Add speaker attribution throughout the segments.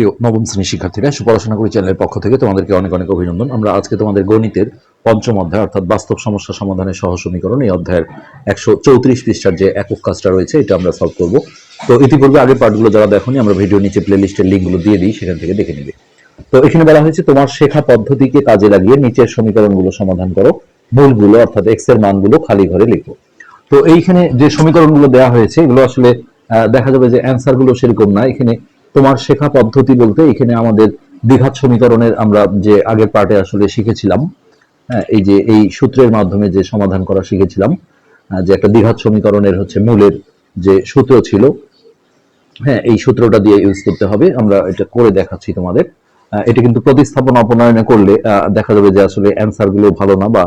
Speaker 1: প্রিয় নবম শ্রেণির শিক্ষার্থীরা, সুপড়াশোনা করি চ্যানেলের পক্ষ থেকে তোমাদেরকে অনেক অনেক অভিনন্দন। আমরা আজকে তোমাদের গণিতের পঞ্চম অধ্যায়, অর্থাৎ বাস্তব সমস্যা সমাধানের সহ সমীকরণ, এই অধ্যায়ের একশো চৌত্রিশ পৃষ্ঠার যে একক কাজটা রয়েছে, এটা আমরা সলভ করব। তো ইতিপূর্বে আগের পার্টগুলো যারা দেখোনি, আমরা ভিডিও নিচে প্লে লিস্টের লিঙ্কগুলো দিয়ে দিই, সেখান থেকে দেখে নিবে। তো এখানে বলা হয়েছে, তোমার শেখা পদ্ধতিকে কাজে লাগিয়ে নিচের সমীকরণগুলো সমাধান করো। মূলগুলো, অর্থাৎ এক্সের মানগুলো খালি ঘরে লিখো। তো এইখানে যে সমীকরণগুলো দেওয়া হয়েছে, এগুলো আসলে দেখা যাবে যে অ্যান্সারগুলো সেরকম না। এখানে তোমার শেখা পদ্ধতি বলতে এখানে আমাদের দ্বিঘাত সমীকরণের আমরা যে আগের পার্টে আসলে শিখেছিলাম হ্যাঁ, এই যে এই সূত্রের মাধ্যমে যে সমাধান করা শিখেছিলাম যে একটা দ্বিঘাত সমীকরণের হচ্ছে মূলের যে সূত্র ছিল হ্যাঁ এই সূত্রটা দিয়ে ইউজ করতে হবে। আমরা এটা করে দেখাচ্ছি তোমাদের। এটা কিন্তু প্রতিস্থাপন অপনয়নে করলে দেখা যাবে যে আসলে অ্যান্সারগুলো ভালো না বা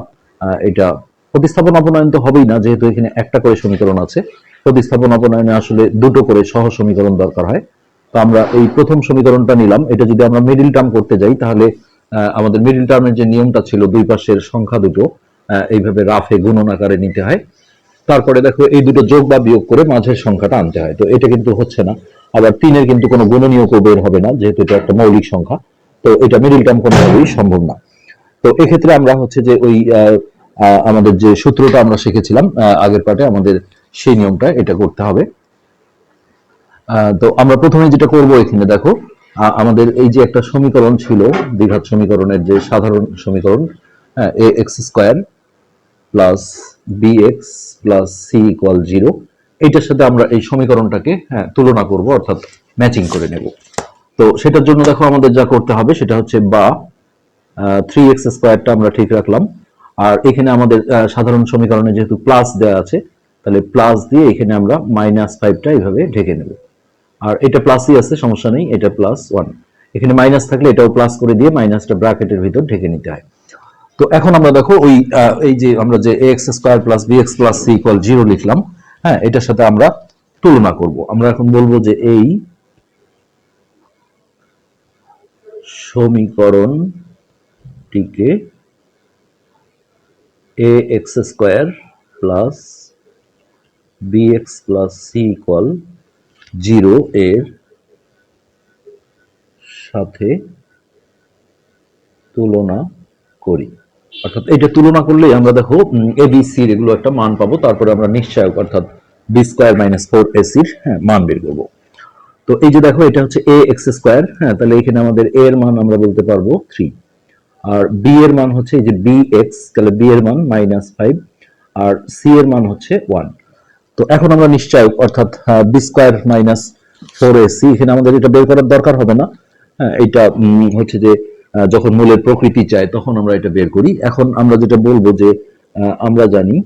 Speaker 1: এটা প্রতিস্থাপন অপনয়ন তো হবেই না যেহেতু এখানে একটা করে সমীকরণ আছে। প্রতিস্থাপন অপনয়নে আসলে দুটো করে সহ সমীকরণ দরকার হয়। তো আমরা এই প্রথম সমীকরণটা নিলাম। এটা যদি আমরা মিডিল টার্ম করতে যাই, তাহলে আমাদের মিডিল টার্মের যে নিয়মটা ছিল, দুই পাশের সংখ্যা দুটো এইভাবে রাফে গুণন আকারে নিতে হয়। তারপরে দেখো, এই দুটো যোগ বা বিয়োগ করে মাঝের সংখ্যাটা আনতে হয়। তো এটা কিন্তু হচ্ছে না। আবার তিনের কিন্তু কোনো গুণনীয় কেউ বের হবে না, যেহেতু এটা একটা মৌলিক সংখ্যা। তো এটা মিডিল টার্ম কোনোভাবেই সম্ভব না। তো এক্ষেত্রে আমরা হচ্ছে যে ওই আমাদের যে সূত্রটা আমরা শিখেছিলাম আগের পার্টে আমাদের সেই নিয়মটা এটা করতে হবে। তো আমরা প্রথমে যেটা করব এখানে, দেখো আমাদের এই যে একটা সমীকরণ ছিল, দ্বিঘাত সমীকরণের যে সাধারণ সমীকরণ হ্যাঁ A X square plus B X plus C equal zero এইটার সাথে আমরা এই সমীকরণটাকে হ্যাঁ তুলনা করব, অর্থাৎ ম্যাচিং করে নেব। তো সেটার জন্য দেখো আমাদের যা করতে হবে, সেটা হচ্ছে বা থ্রি এক্স স্কোয়ারটা আমরা ঠিক রাখলাম। আর এখানে আমাদের সাধারণ সমীকরণে যেহেতু প্লাস দেওয়া আছে, তাহলে প্লাস দিয়ে এখানে আমরা মাইনাস ফাইভটা এইভাবে ঢেকে নেব। আর এটা প্লাসই আছে, সমস্যা নেই, এটা প্লাস ওয়ান এখানে মাইনাস থাকলে এটাও প্লাস করে দিয়ে মাইনাসটা ব্র্যাকেটের ভিতর ঢেকে নিতে হয়। তো এখন আমরা দেখো ওই এই যে আমরা যে X square plus B X plus C equal zero লিখলাম হ্যাঁ এটার সাথে আমরা তুলনা করব। আমরা এখন বলব যে এই সমীকরণটিকে A X square plus B X plus C equal zero এর সাথে তুলনা করি। অর্থাৎ এটা তুলনা করলেই আমরা দেখো এ বি সির এগুলো একটা মান পাবো, তারপরে আমরা নিশ্চয়ক, অর্থাৎ B square minus four A সির হ্যাঁ মান বের করব। তো এই যে দেখো, এটা হচ্ছে এ এক্স স্কোয়ার হ্যাঁ তাহলে এখানে আমাদের এ এর মান আমরা বলতে পারব থ্রি আর বি এর মান হচ্ছে এই যে বি এক্স তাহলে বি এর মান মাইনাস ফাইভ আর সি এর মান হচ্ছে ওয়ান তো এখন আমরা নিশ্চয়ক অর্থাৎ B square minus four A C এখানে আমাদের এটা বের করার দরকার হবে না। হ্যাঁ এটা হচ্ছে যে যখন মূলের প্রকৃতি চায় তখন আমরা এটা বের করি। এখন আমরা যেটা বলব যে আমরা জানি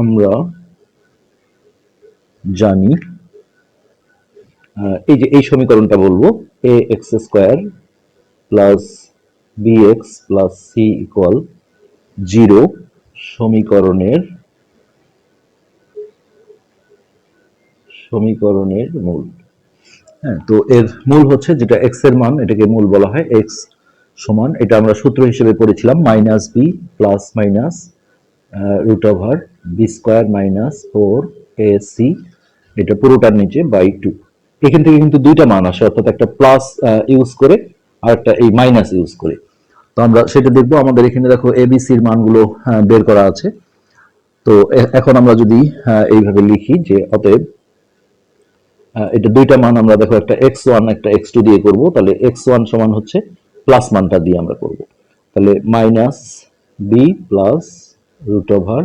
Speaker 1: আমরা জানি এই যে এই সমীকরণটা বলব A X square plus B X plus C equal zero সমীকরণের সমীকরণের মূল। হ্যাঁ তো এর মূল হচ্ছে যেটা এক্সের মান, এটাকে মূল বলা হয় এক্স সমান, এটা আমরা সূত্র হিসেবে পড়েছিলাম minus B plus minus root over B square minus four A C এটা পুরোটার নিচে বাই টু এখান থেকে কিন্তু দুইটা মান আসে, অর্থাৎ একটা প্লাস ইউজ করে আর একটা এই মাইনাস ইউজ করে। তো আমরা সেটা দেখব। আমাদের এখানে দেখো এবিসির মানগুলো আহ, বের করা আছে। তো এখন আমরা যদি আহ, এইভাবে লিখি যে অতএব আহ, এটা দুইটা মান আমরা দেখো একটা এক্স ওয়ান একটা এক্স টু দিয়ে করব। তাহলে এক্স ওয়ান সমান হচ্ছে প্লাস মানটা দিয়ে আমরা করব। তাহলে minus B plus root over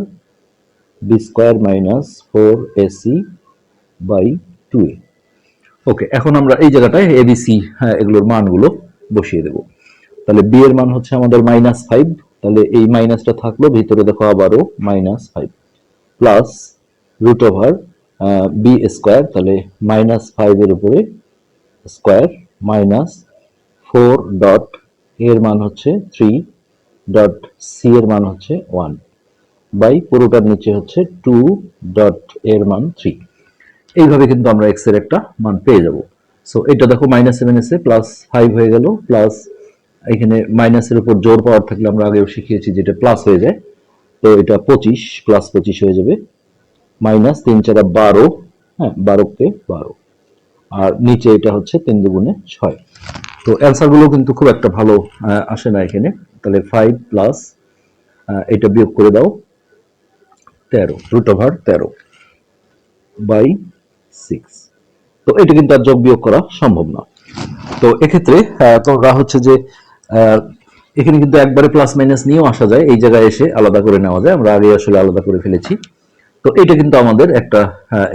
Speaker 1: B square minus four A C by two A okay এখন আমরা এই জায়গাটায় এবিসি হ্যাঁ এগুলোর মানগুলো বসিয়ে দেব। তাহলে বি এর মান হচ্ছে আমাদের মাইনাস ফাইভ তাহলে এই মাইনাসটা থাকল, ভিতরে দেখো আবারও minus five plus root over B square তাহলে মাইনাস ফাইভের উপরে স্কোয়ার মাইনাস ফোর ডট এর মান হচ্ছে থ্রি ডট সি এর মান হচ্ছে ওয়ান বাই পুরোটার নিচে হচ্ছে টু ডট এর মান থ্রি এইভাবে কিন্তু আমরা এক্সের একটা মান পেয়ে যাব। সো এটা দেখো মাইনাস সেভেন এসে প্লাস ফাইভ হয়ে গেল প্লাস এখানে মাইনাসের উপর জোর পাওয়ার থাকলে আমরা আগেও শিখিয়েছি যেটা প্লাস হয়ে যায়। তো এটা পঁচিশ প্লাস পঁচিশ হয়ে যাবে। মাইনাস তিন চারা বারো হ্যাঁ বারোকে বারো। আর নিচে এটা হচ্ছে তিন দুগুণে ছয়। তো অ্যান্সারগুলো কিন্তু খুব একটা ভালো আসে না এখানে। তাহলে ফাইভ প্লাস এটা বিয়োগ করে দাও, তেরো রুট ওভার তেরো বাই সিক্স তো এটা কিন্তু আর যোগ বিয়োগ করা সম্ভব না। তো এক্ষেত্রে তোমরা হচ্ছে যে এখানে কিন্তু একবারে প্লাস মাইনাস নিয়েও আসা যায়। এই জায়গায় এসে আলাদা করে নেওয়া যায়। আমরা আগে আসলে আলাদা করে ফেলেছি। তো এটা কিন্তু আমাদের একটা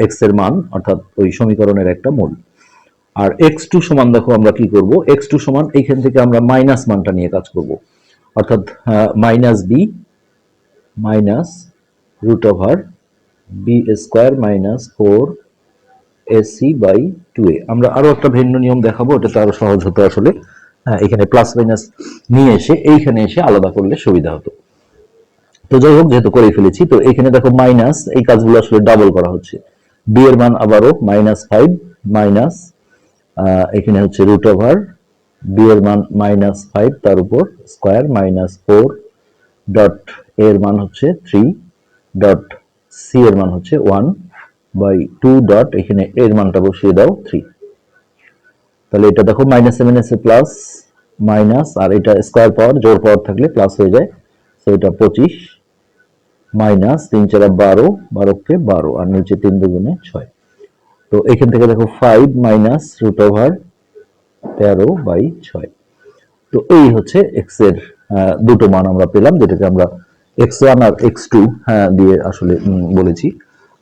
Speaker 1: এক্সের মান, অর্থাৎ ওই সমীকরণের একটা মূল। আর এক্স টু সমান দেখো আমরা কি করব? এক্স টু সমান এইখান থেকে আমরা মাইনাস মানটা নিয়ে কাজ করব। অর্থাৎ minus B minus root over B square minus four A C by two A আমরা আরও একটা ভিন্ন নিয়ম দেখাবো, এটা তো আরও সহজ হতো আসলে। এখানে প্লাস মাইনাস নিয়ে এসে এইখানে এসে আলাদা করলে সুবিধা হতো। তো যাই হোক, যেহেতু করে ফেলেছি, তো এখানে দেখো মাইনাস এই কাজগুলো আসলে ডাবল করা হচ্ছে। বি এর মান আবারও মাইনাস ফাইভ মাইনাস এখানে হচ্ছে রুট ওভার বি এর মান মাইনাস ফাইভ তার উপর স্কোয়ার মাইনাস ফোর ডট এর মান হচ্ছে থ্রি ডট সি এর মান হচ্ছে ওয়ান বাই টু ডট এখানে এর মানটা বসিয়ে দাও থ্রি তাহলে এটা দেখো মাইনাস এ মাইনাসে প্লাস মাইনাস আর এটা স্কোয়ার পাওয়ার জোর পাওয়ার থাকলে প্লাস হয়ে যায়। তো এটা পঁচিশ মাইনাস তিন চারা বারো, বারোকে বারো, আর নিচে তিন দুগুণে ছয়। তো এখান থেকে দেখো ফাইভ মাইনাস রুট ওভার তেরো বাই ছয়। তো এই হচ্ছে এক্সের দুটো মান আমরা পেলাম, যেটাকে আমরা এক্স ওয়ান আর এক্স টু হ্যাঁ দিয়ে আসলে বলেছি।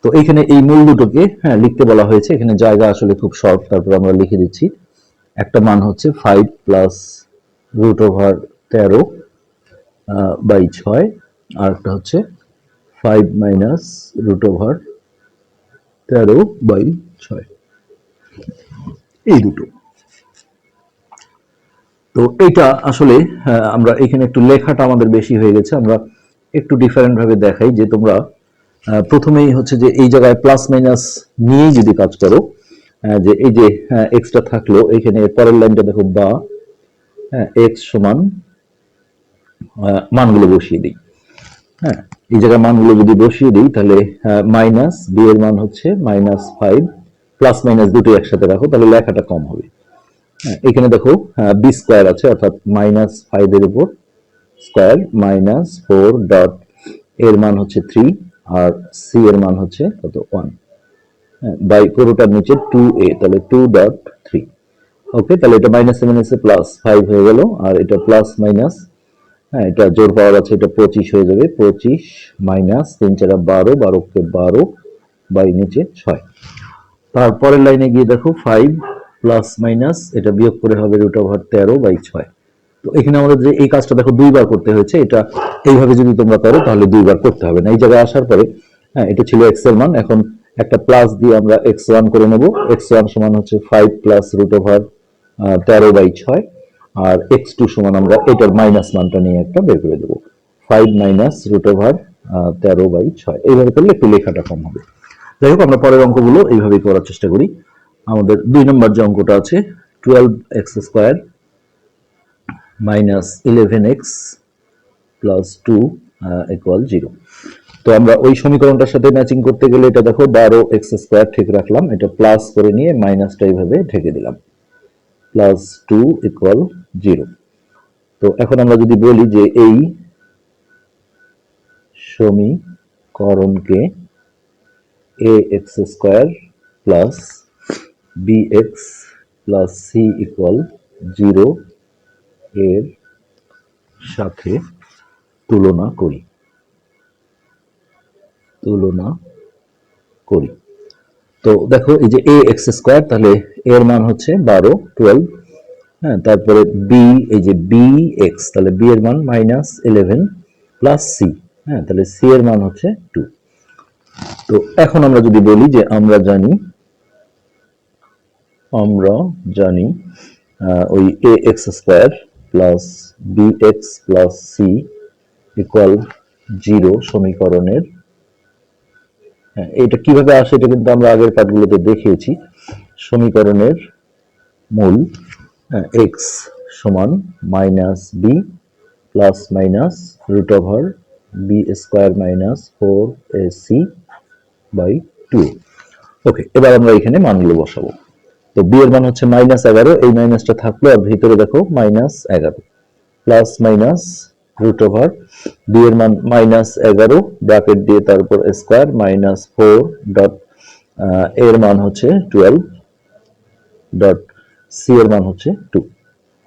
Speaker 1: তো এখানে এই মূল দুটোকে হ্যাঁ লিখতে বলা হয়েছে। এখানে জায়গা আসলে খুব শর্ট তারপর আমরা লিখে দিচ্ছি। একটা মান হচ্ছে ফাইভ প্লাস রুট ওভার তেরো বাই ছয়, আর একটা হচ্ছে ফাইভ মাইনাস রুট ওভার তেরো বাই ছয়। এই দুটো। তো এটা আসলে আমরা এখানে একটু লেখাটা আমাদের বেশি হয়ে গেছে, আমরা একটু ডিফারেন্ট ভাবে দেখাই যে তোমরা প্রথমেই হচ্ছে যে এই জায়গায় প্লাস মাইনাস নিয়েই যদি কাজ করো যে এই যে এক্সট্রা থাকল এখানে পরের লাইনটা দেখো বা হ্যাঁ এক্স সমান মানগুলো বসিয়ে দিই। হ্যাঁ এই জায়গায় মানগুলো যদি বসিয়ে দিই তাহলে মাইনাস বি এর মান হচ্ছে মাইনাস ফাইভ প্লাস মাইনাস দুটো একসাথে রাখো তাহলে লেখাটা কম হবে। হ্যাঁ, এখানে দেখো বি স্কোয়ার আছে অর্থাৎ মাইনাস ফাইভ এর উপর স্কোয়ার মাইনাস ফোর ডট এর মান হচ্ছে থ্রি আর সি এর মান হচ্ছে কত? ওয়ান বাই পুরোটার নিচে টু এ তাহলে টু ডট থ্রি ওকে তাহলে এটা মাইনাস মাইনাসে প্লাস ফাইভ হয়ে গেল, আর এটা প্লাস মাইনাস হ্যাঁ এটা জোর পাওয়ার আছে, এটা পঁচিশ হয়ে যাবে, পঁচিশ মাইনাস তিন চারা বারো, বারোকে বারো বাই নিচে ছয়। তারপরের লাইনে গিয়ে দেখো ফাইভ প্লাস মাইনাস এটা বিয়োগ করে হবে রুট ওভার তেরো বাই ছয়। তো এখানে আমাদের যে এই কাজটা দেখো দুইবার করতে হয়েছে, এটা এইভাবে যদি তোমরা করো, তাহলে দুইবার করতে হবে না। এই জায়গায় আসার পরে হ্যাঁ এটা ছিল এক্সের মান, এখন একটা প্লাস দিয়ে আমরা এক্স ওয়ান করে নেব। এক্স ওয়ান সমান হচ্ছে ফাইভ প্লাস রুট ওভার তেরো বাই ছয়। আর এক্স টু সমান আমরা এটার মাইনাস মানটা নিয়ে একটা বের করে দেবো। ফাইভ মাইনাস রুট ওভার তেরো বাই ছয়। এইভাবে করলে একটু লেখাটা কম হবে। যাই হোক, আমরা পরের অঙ্কগুলো এইভাবেই করার চেষ্টা করি। আমাদের দুই নম্বর যে অঙ্কটা আছে twelve X square minus eleven X plus two equal zero তো আমরা ওই সমীকরণটার সাথে ম্যাচিং করতে গেলে এটা দেখো বারো এক্স স্কোয়ার ঠিক রাখলাম। এটা প্লাস করে নিয়ে মাইনাসটা এইভাবে ঢেকে দিলাম। প্লাস টু ইকুয়াল জিরো তো এখন আমরা যদি বলি যে এই সমীকরণকে A X square plus B X plus C equal zero এর সাথে তুলনা করি। তুলনা করি। তো দেখো, এই যে এ এক্স স্কোয়ার তাহলে এর মান হচ্ছে বারো টুয়েলভ হ্যাঁ তারপরে বি এই যে বি এক্স তাহলে বি এর মান মাইনাস ইলেভেন প্লাস সি হ্যাঁ তাহলে সি এর মান হচ্ছে টু তো এখন আমরা যদি বলি যে আমরা জানি আমরা জানি ওই A X square plus B X plus C equal zero সমীকরণের হ্যাঁ এটা কীভাবে আসে এটা কিন্তু আমরা আগের পাঠগুলোতে দেখিয়েছি। সমীকরণের মূল এক্স সমান minus B plus minus root over B square minus four A C by two okay এবার আমরা এখানে মানগুলো বসাবো। তো বি এর মান হচ্ছে মাইনাস এগারো, এই মাইনাসটা থাকল, আর ভিতরে দেখো মাইনাস এগারো। Plus minus root over B এর মান মাইনাস এগারো ব্র্যাকেট দিয়ে তারপর স্কোয়ার মাইনাস ফোর ডট এর মান হচ্ছে টুয়েলভ ডট সি এর মান হচ্ছে টু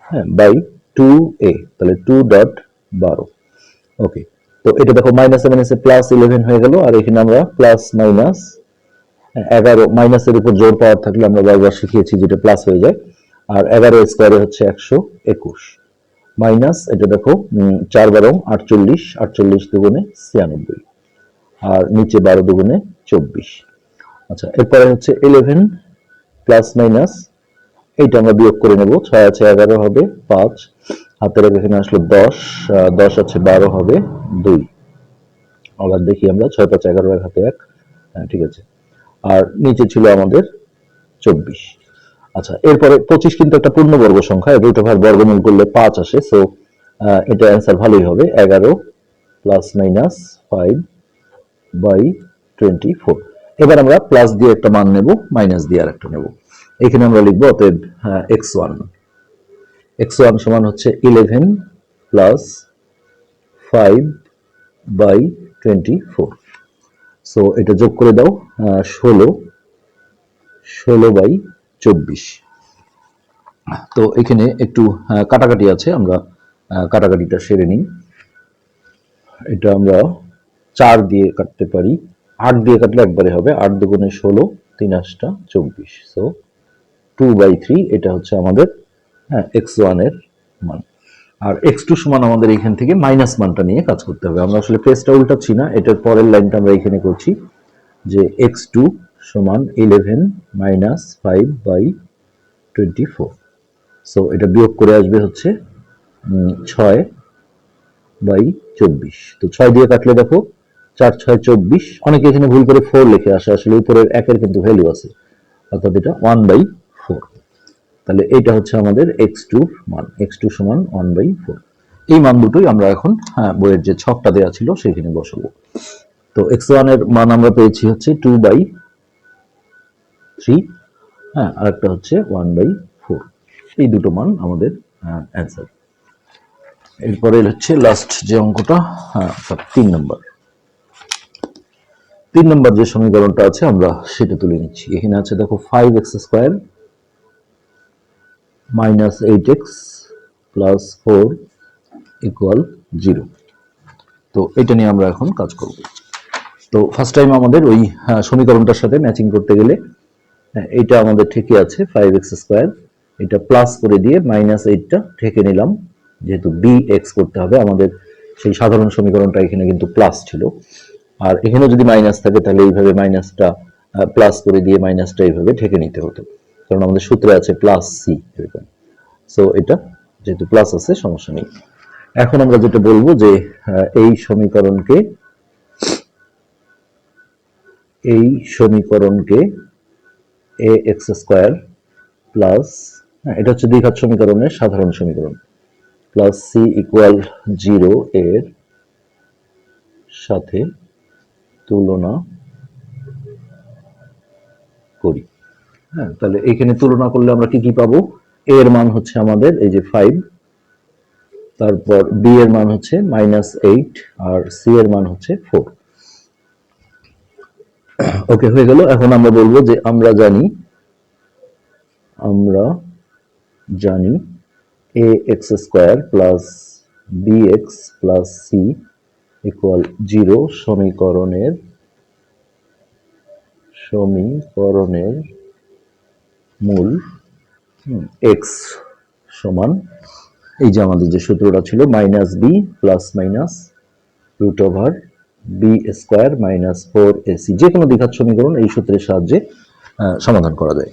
Speaker 1: হ্যাঁ বাই টু এ তাহলে টু ডট বারো ওকে তো এটা দেখো মাইনাস মাইনাসে প্লাস ইলেভেন হয়ে গেল, আর এখানে আমরা প্লাস মাইনাস এগারো মাইনাসের উপর জোর পাওয়ার থাকলে আমরা বারবার শিখিয়েছি যেটা প্লাস হয়ে যায়, আর এগারো স্কোয়ারে হচ্ছে একশো একুশ। মাইনাস এটা দেখো চার বারো, আটচল্লিশ আটচল্লিশ দুগুণে ছিয়ানব্বই। আর নিচে বারো দুগুণে চব্বিশ। আচ্ছা এরপরে হচ্ছে ইলেভেন প্লাস মাইনাস এইটা আমরা বিয়োগ করে নেব। ছয় আছে এগারো হবে, পাঁচ। হাতের এখানে আসলো দশ দশ আছে বারো হবে, দুই। আবার দেখি আমরা, ছয় পাঁচ এগারো এক হাতে এক হ্যাঁ ঠিক আছে। আর নিচে ছিল আমাদের চব্বিশ। আচ্ছা এরপরে পঁচিশ কিন্তু একটা পূর্ণবর্গ সংখ্যা রুট ওভার বর্গমূল করলে পাঁচ আসে সো এটা অ্যান্সার ভালোই হবে, এগারো plus minus five by twenty four এবার আমরা প্লাস দিয়ে একটা মান নেব মাইনাস দিয়ে আর একটা নেব। এখানে আমরা লিখব অতএব এক্স ওয়ান এক্স ওয়ান সমান হচ্ছে eleven plus five by twenty four so এটা যোগ করে দাও ষোলো ষোলো বাই চব্বিশ। তো এখানে একটু কাটাকাটি আছে, আমরা কাটাকাটিটা সেরে নিই। এটা আমরা চার দিয়ে কাটতে পারি। আট দিয়ে কাটলে একবারে হবে, আট দুগুণে ষোলো, তিন আটটা চব্বিশ। সো টু বাই থ্রি এটা হচ্ছে আমাদের হ্যাঁ এক্স ওয়ানের মান। আর এক্স টু সমান আমাদের এখান থেকে মাইনাস মানটা নিয়ে কাজ করতে হবে। আমরা আসলে পেজটা উল্টাচ্ছি না, এটার পরের লাইনটা আমরা এখানে করছি যে এক্স টু সমান eleven minus five by twenty four so এটা বিয়োগ করে আসবে হচ্ছে ছয় বাই চব্বিশ। তো ছয় দিয়ে কাটলে দেখো, চার, ছয়, চব্বিশ। অনেকে এখানে ভুল করে ফোর লিখে আসে, আসলে উপরের একের কিন্তু ভ্যালু আছে। অর্থাৎ এটা ওয়ান বাই ফোর তাহলে এটা হচ্ছে আমাদের এক্স টু মান এক্স টু সমান ওয়ান বাই ফোর এই মান দুটোই আমরা এখন হ্যাঁ বইয়ের যে ছকটা দেওয়া ছিল সেখানে বসাবো। তো এক্স ওয়ানের মান আমরা পেয়েছি হচ্ছে টু বাই থ্রি হ্যাঁ আর একটা হচ্ছে ওয়ান বাই ফোর এই দুটো মান আমাদের অ্যান্সার এরপরে হচ্ছে লাস্ট যে অঙ্কটা হ্যাঁ তিন নম্বর তিন নম্বর যে সমীকরণটা আছে আমরা সেটা তুলে নিচ্ছি। এখানে আছে দেখো five X square minus eight X plus four equal zero তো এটা নিয়ে আমরা এখন কাজ করব। তো ফার্স্ট টাইম আমাদের ওই হ্যাঁ, সমীকরণটার সাথে ম্যাচিং করতে গেলে হ্যাঁ, এইটা আমাদের ঠিকই আছে ফাইভ এক্স স্কোয়ার এটা প্লাস করে দিয়ে মাইনাস এইটটা ঠেকে নিলাম যেহেতু বি এক্স করতে হবে আমাদের সেই সাধারণ সমীকরণটা এখানে কিন্তু প্লাস ছিল। আর যদি মাইনাস থাকে তাহলে এইভাবে মাইনাসটা প্লাস করে দিয়ে মাইনাসটা এইভাবে ঠেকে নিতে হতো। কারণ আমাদের সূত্রে আছে প্লাস সি এরকম। সো এটা যেহেতু প্লাস আছে সমস্যা নেই। এখন আমরা যেটা বলব যে এই সমীকরণকে এই সমীকরণকে এ এক্স স্কোয়ার প্লাস এটা হচ্ছে দ্বিঘাত সমীকরণের সাধারণ সমীকরণ প্লাস সি ইকুয়াল জিরো এর সাথে তুলনা করি। হ্যাঁ তাহলে এখানে তুলনা করলে আমরা কি কি পাবো? A এর মান হচ্ছে আমাদের, এই যে ফাইভ তারপর বি এর মান হচ্ছে মাইনাস এইট আর সি এর মান হচ্ছে ফোর ওকে হয়ে গেল। এখন আমরা বলব যে আমরা জানি আমরা জানি A X square plus B X plus C equal zero সমীকরণের সমীকরণের মূল এক্স সমান, এই যে আমাদের যে সূত্রটা ছিল minus B plus minus root over B square minus four A C যে কোনো দ্বিঘাত সমীকরণ এই সূত্রের সাহায্যে সমাধান করা যায়।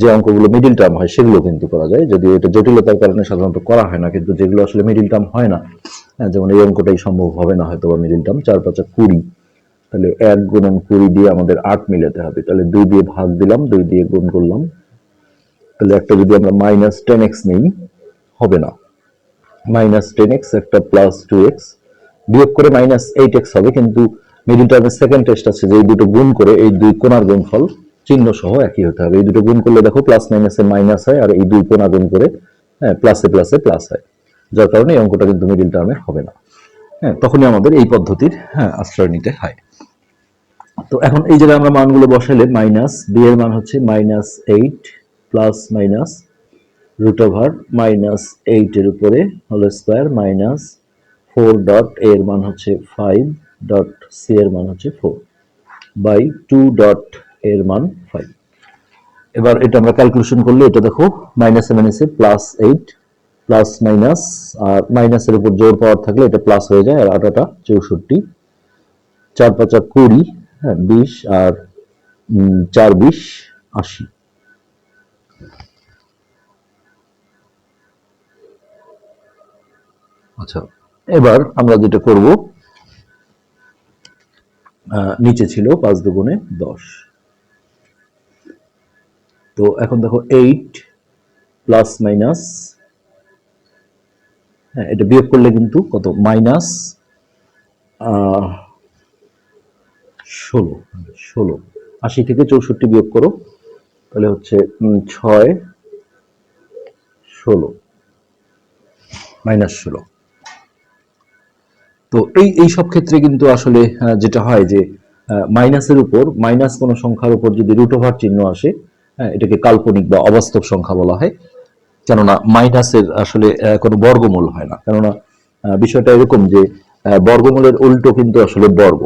Speaker 1: যে অঙ্কগুলো মিডিল টার্ম হয় সেগুলো কিন্তু করা যায়। যদিও এটা জটিলতার কারণে সাধারণত করা হয় না, কিন্তু যেগুলো আসলে মিডিল টার্ম হয় না যেমন এই অঙ্কটাই সম্ভব হবে না হয়তো বা মিডিল টার্ম চার পাঁচা কুড়ি। তাহলে এক গুণন কুড়ি দিয়ে আমাদের আট মিলাতে হবে। তাহলে দুই দিয়ে ভাগ দিলাম, দুই দিয়ে গুণ করলাম। তাহলে একটা যদি আমরা মাইনাস টেন এক্স নেই, হবে না। মাইনাস টেন এক্স একটা প্লাস টু এক্স বিয়োগ করে মাইনাস এইট এক্স হবে, কিন্তু মিডিল টার্মের সেকেন্ড টেস্ট আছে যে এই দুটো গুণ করে এই দুই কোণার গুণফল চিহ্ন সহ একই হতে হবে। এই দুটো গুণ করলে দেখো প্লাস মাইনাসে মাইনাস হয় আর এই দুই কোনা গুণ করে হ্যাঁ প্লাসে প্লাসে প্লাস হয়। যার কারণে এই অঙ্কটা কিন্তু মিডিল টার্মে হবে না। হ্যাঁ তখনই আমাদের এই পদ্ধতির হ্যাঁ আশ্রয় নিতে হয়। তো এখন এই জায়গায় আমরা মানগুলো বসালে মাইনাস বি এর মান হচ্ছে minus eight plus minus root over minus এইটের উপরে whole square minus four dot এর মান হচ্ছে ফাইভ ডট সি এর মান হচ্ছে ফোর বাই টু ডট এর মান ফাইভ এবার এটা আমরা ক্যালকুলেশন করলে এটা দেখো মাইনাস মাইনাসে মাইনাসে প্লাস এইট প্লাস মাইনাস আর মাইনাসের উপর জোর পাওয়ার থাকলে এটা প্লাস হয়ে যায়, আর আটাটা চৌষট্টি। চার পাঁচা কুড়ি হ্যাঁ বিশ আর চার বিশ আশি। আচ্ছা এবার আমরা যেটা করব নিচে ছিল পাঁচ দুগুণে দশ। তো এখন দেখো এইট প্লাস মাইনাস হ্যাঁ এটা বিয়োগ করলে কিন্তু কত? মাইনাস ষোলো ষোলো। আশি থেকে চৌষট্টি বিয়োগ করো, তাহলে হচ্ছে ছয়, ষোলো। মাইনাস ষোলো। তো এই এই সব ক্ষেত্রে কিন্তু আসলে যেটা হয় যে মাইনাসের উপর, মাইনাস কোনো সংখ্যার উপর যদি রুট ওভার চিহ্ন আসে এটাকে কাল্পনিক বা অবাস্তব সংখ্যা বলা হয়। কেননা মাইনাসের আসলে কোনো বর্গমূল হয় না। কেননা বিষয়টা এরকম যে বর্গমূলের উল্টো কিন্তু আসলে বর্গ।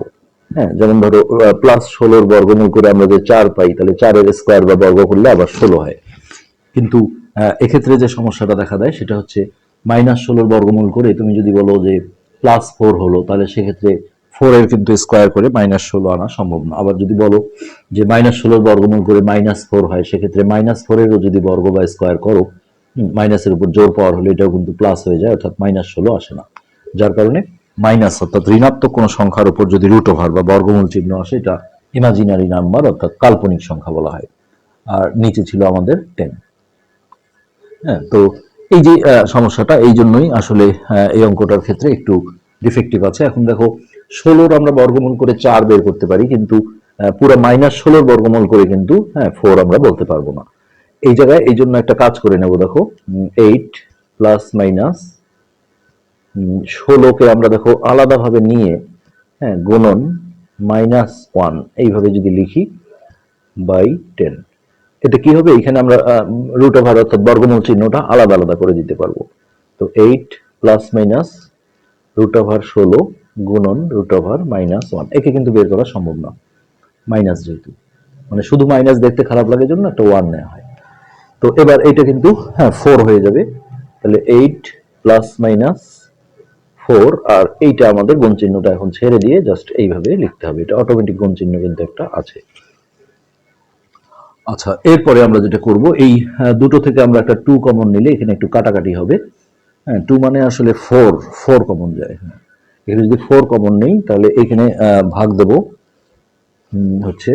Speaker 1: হ্যাঁ যেমন ধরো প্লাস ষোলোর বর্গমূল করে আমরা যে চার পাই, তাহলে চারের স্কোয়ার বা বর্গ করলে আবার ষোলো হয়। কিন্তু এক্ষেত্রে যে সমস্যাটা দেখা দেয়, সেটা হচ্ছে মাইনাস ষোলোর বর্গমূল করে তুমি যদি বলো যে প্লাস ফোর হলো, তাহলে সেক্ষেত্রে ফোর এর কিন্তু স্কোয়ার করে মাইনাস ষোলো আনা সম্ভব না। আবার যদি বলো যে মাইনাস ষোলোর বর্গমূল করে মাইনাস ফোর হয়, সেক্ষেত্রে মাইনাস ফোরেরও যদি বর্গ বা স্কোয়ার করো মাইনাসের উপর জোর পাওয়ার হলে এটাও কিন্তু প্লাস হয়ে যায়, অর্থাৎ মাইনাস ষোলো আসে না। যার কারণে মাইনাস অর্থাৎ ঋণাত্মক কোনো সংখ্যার উপর যদি রুট ওভার বা বর্গমূল চিহ্ন আসে, এটা ইমাজিনারি নাম্বার অর্থাৎ কাল্পনিক সংখ্যা বলা হয়। আর নিচে ছিল আমাদের টেন হ্যাঁ তো এই যে সমস্যাটা, এই জন্যই আসলে এই অঙ্কটার ক্ষেত্রে একটু ডিফেক্টিভ আছে। এখন দেখো, ষোলোর আমরা বর্গমূল করে চার বের করতে পারি, কিন্তু পুরো মাইনাস ষোলোর বর্গমূল করে কিন্তু হ্যাঁ ফোর আমরা বলতে পারব না। এই জায়গায় এই জন্য একটা কাজ করে নেব, দেখো এইট প্লাস মাইনাস ষোলোকে আমরা দেখো আলাদাভাবে নিয়ে হ্যাঁ গুণন মাইনাস ওয়ান এইভাবে যদি লিখি বাই টেন এটা কি হবে? এখানে আমরা রুট ওভার অর্থাৎ বর্গমূল চিহ্নটা আলাদা আলাদা করে দিতে পারব। তো eight plus minus root over ষোলো গুণন রুট ওভার মাইনাস ওয়ান একে কিন্তু বের করা সম্ভব না। মাইনাস যেহেতু। মানে শুধু মাইনাস দেখতে খারাপ লাগে জন্য একটা ওয়ান নেওয়া হয়। তো এবার এটা কিন্তু হ্যাঁ ফোর হয়ে যাবে। তাহলে এইট প্লাস মাইনাস ফোর আর এইটা আমাদের গুণ চিহ্নটা এখন ছেড়ে দিয়ে জাস্ট এইভাবে লিখতে হবে। এটা অটোমেটিক গুণ চিহ্ন কিন্তু একটা আছে। আচ্ছা এরপরে আমরা যেটা করব, এই দুটো থেকে আমরা একটা টু কমন নিলে এখানে একটু কাটাকাটি হবে। হ্যাঁ টু মানে আসলে ফোর ফোর কমন যায় হ্যাঁ। এখানে যদি ফোর কমন নেই, তাহলে এখানে ভাগ দেব হচ্ছে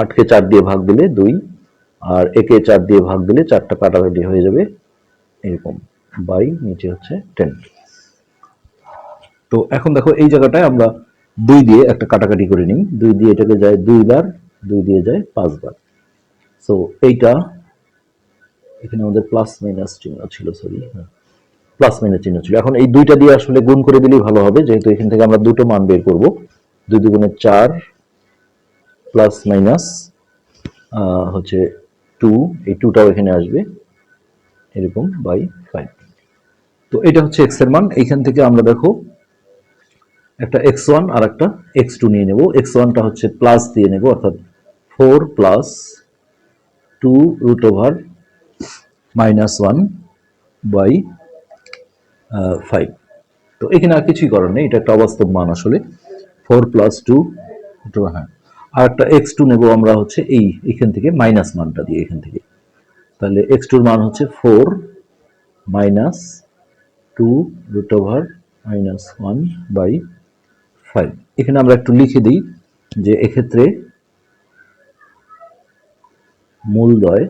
Speaker 1: আটকে চার দিয়ে ভাগ দিলে দুই, আর একে চার দিয়ে ভাগ দিলে চারটা কাটাকাটি হয়ে যাবে, এরকম বাই নিচে হচ্ছে টেন তো এখন দেখো, এই জায়গাটায় আমরা দুই দিয়ে একটা কাটাকাটি করে নিই। দুই দিয়ে এটাকে যায় দুইবার, দুই দিয়ে যায় পাঁচবার। সো এইটা এখানে আমাদের প্লাস মাইনাস চিহ্ন ছিল সরি প্লাস মাইনাস চিহ্ন ছিল। এখন এই দুইটা দিয়ে আসলে গুণ করে দিলেই ভালো হবে, যেহেতু এখান থেকে আমরা দুটো মান বের করব। দুই দুগুণে চার প্লাস মাইনাস হচ্ছে টু এই টুটাও এখানে আসবে এরকম বাই ফাইভ তো এটা হচ্ছে এক্সের মান। এইখান থেকে আমরা দেখো একটা এক্স ওয়ান আর একটা এক্স টু নিয়ে নেব। এক্স ওয়ানটা হচ্ছে প্লাস দিয়ে নেব, অর্থাৎ four plus two root over minus one by five তো এখানে আর কিছুই করার নেই, এটা একটা অবাস্তব মান আসলে। ফোর প্লাস টু হ্যাঁ। আর একটা এক্স টু নেব আমরা হচ্ছে এই, এখান থেকে মাইনাস মানটা দিয়ে এখান থেকে। তাহলে এক্স টুর মান হচ্ছে four minus two root over minus one by five এখানে আমরা একটু লিখে দিই যে এক্ষেত্রে মূলদয়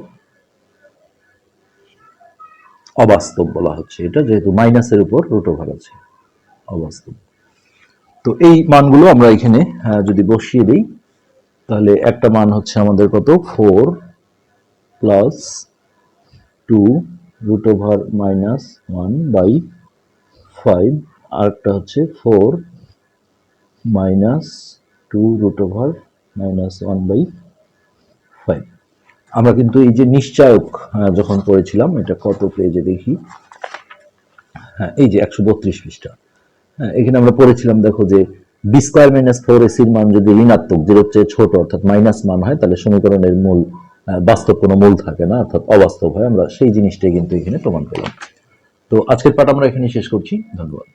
Speaker 1: অবাস্তব বলা হচ্ছে এটা, যেহেতু মাইনাসের উপর রুট আছে, অবাস্তব। তো এই মানগুলো আমরা এখানে যদি বসিয়ে দিই, তাহলে একটা মান হচ্ছে আমাদের কত? Four plus two root over minus one by five আরেকটা হচ্ছে four minus two root over minus one by five. আমরা কিন্তু এই যে নিশ্চায়ক যখন করেছিলাম এটা কত পেজে দেখি? হ্যাঁ এই যে একশো বত্রিশ পৃষ্ঠা। হ্যাঁ এখানে আমরা পড়েছিলাম, দেখো যে বি স্কোয়ার মাইনাস ফোর এসির মান যদি ঋণাত্মক জিরোর চেয়ে ছোট, অর্থাৎ মাইনাস মান হয়, তাহলে সমীকরণের মূল বাস্তব কোনো মূল থাকে না, অর্থাৎ অবাস্তব হয়। আমরা সেই জিনিসটাই কিন্তু এখানে প্রমাণ পেলাম। তো আজকের পাঠ আমরা এখানে শেষ করছি। ধন্যবাদ।